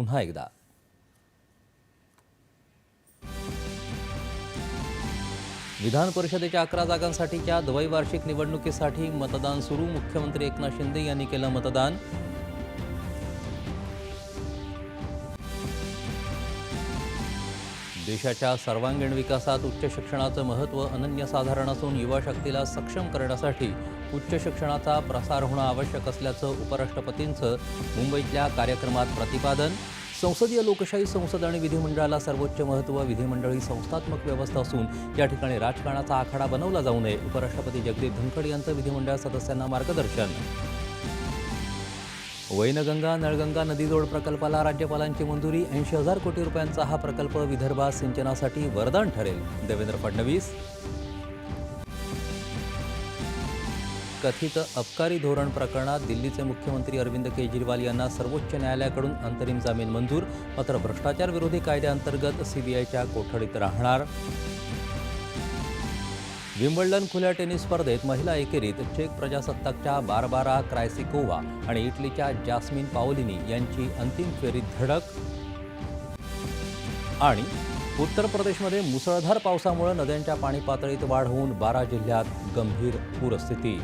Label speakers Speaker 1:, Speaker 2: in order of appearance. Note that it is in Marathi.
Speaker 1: पुन्हा एकदा. विधान परिषदेच्या अकरा जागांसाठीच्या द्वैवार्षिक निवडणुकीसाठी मतदान सुरू. मुख्यमंत्री एकनाथ शिंदे यांनी केलं मतदान. देशाच्या सर्वांगीण विकासात उच्च शिक्षणाचं महत्त्व अनन्यसाधारण असून युवा शक्तीला सक्षम करण्यासाठी उच्च शिक्षणाचा प्रसार होणं आवश्यक असल्याचं उपराष्ट्रपतींचं मुंबईतल्या कार्यक्रमात प्रतिपादन. संसदीय लोकशाही संसद आणि विधिमंडळाला सर्वोच्च महत्त्व विधिमंडळ ही संस्थात्मक व्यवस्था असून या ठिकाणी राजकारणाचा आखाडा बनवला जाऊ नये उपराष्ट्रपती जगदीप धनखड यांचं विधिमंडळ सदस्यांना मार्गदर्शन. वैनगंगा नळगंगा नदीजोड प्रकल्पाला राज्यपालांची मंजुरी ऐंशी हजार कोटी रुपयांचा हा प्रकल्प विदर्भात सिंचनासाठी वरदान ठरेल. देवेंद्र फडणवीस. कथित अबकारी धोरण प्रकरणात दिल्लीचे मुख्यमंत्री अरविंद केजरीवाल यांना सर्वोच्च न्यायालयाकडून अंतरिम जामीन मंजूर मात्र भ्रष्टाचार विरोधी कायद्याअंतर्गत सीबीआयच्या कोठडीत राहणार विम्बल्डन खुल्या टेनिस स्पर्धेत महिला एकेरीत चेक प्रजासत्ताकच्या बारबारा क्रायसिकोवा आणि इटलीच्या जास्मिन पाओलिनी यांची अंतिम फेरीत धडक. आणि उत्तर प्रदेशमध्ये मुसळधार पावसामुळे नद्यांच्या पाणी पातळीत वाढ होऊन बारा जिल्ह्यात गंभीर पूरस्थिती.